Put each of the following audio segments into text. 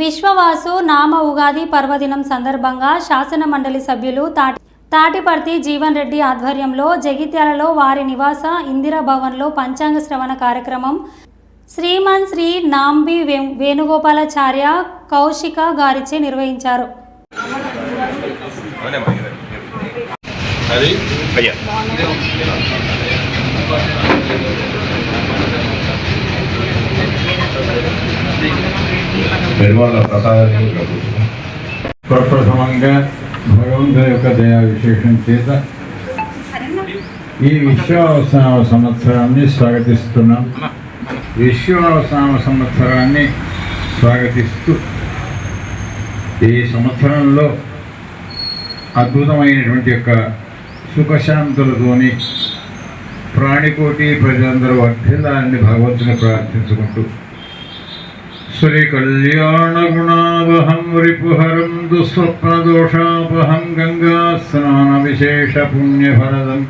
విశ్వవాసు నామ ఉగాది పర్వదినం సందర్భంగా శాసన మండలి సభ్యులు తాటి తాటిపర్తి జీవన్ రెడ్డి ఆధ్వర్యంలో జగిత్యాలలో వారి నివాస ఇందిరా భవన్లో పంచాంగ శ్రవణ కార్యక్రమం. శ్రీమన్ శ్రీ నాంబి వే- వేణుగోపాలాచార్య కౌశిక గారిచే నిర్వహించారు. అది. అయ్యా ప్రసాదాన్ని ప్రప్రథమంగా భగవంతుని యొక్క దయా విశేషం చేత ఈ విశ్వావసాన సంవత్సరాన్ని స్వాగతిస్తున్నాం. విశ్వావసాన సంవత్సరాన్ని స్వాగతిస్తూ ఈ సంవత్సరంలో అద్భుతమైనటువంటి యొక్క సుఖశాంతులతోని ప్రాణికోటి ప్రజలందరూ వర్ధిల్లాలని భగవంతుని ప్రార్థించుకుంటూ శ్రీ కళ్యాణ గుణావహం రిపుహరం దుస్వప్న దోషాపహం గంగా స్నాన విశేష పుణ్యఫలదం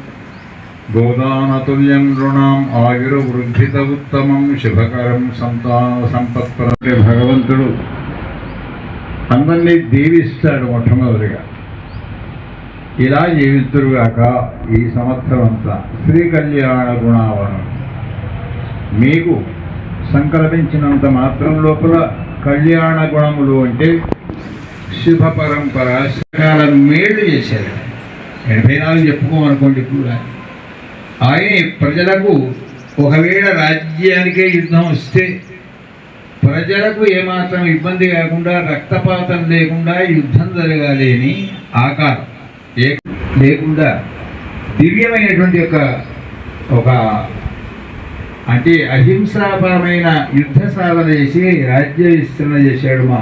గోదానతుల్యం నృణాం ఆయుర్వృద్ధిత ఉత్తమం శుభకరం సంతాన సంపత్పర భగవంతుడు అందరినీ దీవిస్తాడు మొట్టమొదటిగా। ఇలా జీవితురుగాక ఈ సంవత్సరం అంతా శ్రీ కళ్యాణ గుణావహం మీకు సంకల్పించినంత మాత్రం లోపల కళ్యాణ గుణములు అంటే శుభ పరంపర రకాల మేళ్ళు చేశారు. ఎనభై నాలుగు చెప్పుకోమనుకోండి ఇప్పుడు. ఆయన ప్రజలకు ఒకవేళ రాజ్యానికే యుద్ధం వస్తే ప్రజలకు ఏమాత్రం ఇబ్బంది కాకుండా రక్తపాతం లేకుండా యుద్ధం జరగాలి అని ఆకారం. ఏ లేకుండా దివ్యమైనటువంటి ఒక ఒక అంటే అహింసాపరమైన యుద్ధ సాధన చేసి రాజ్య విస్తరణ చేశాడు మా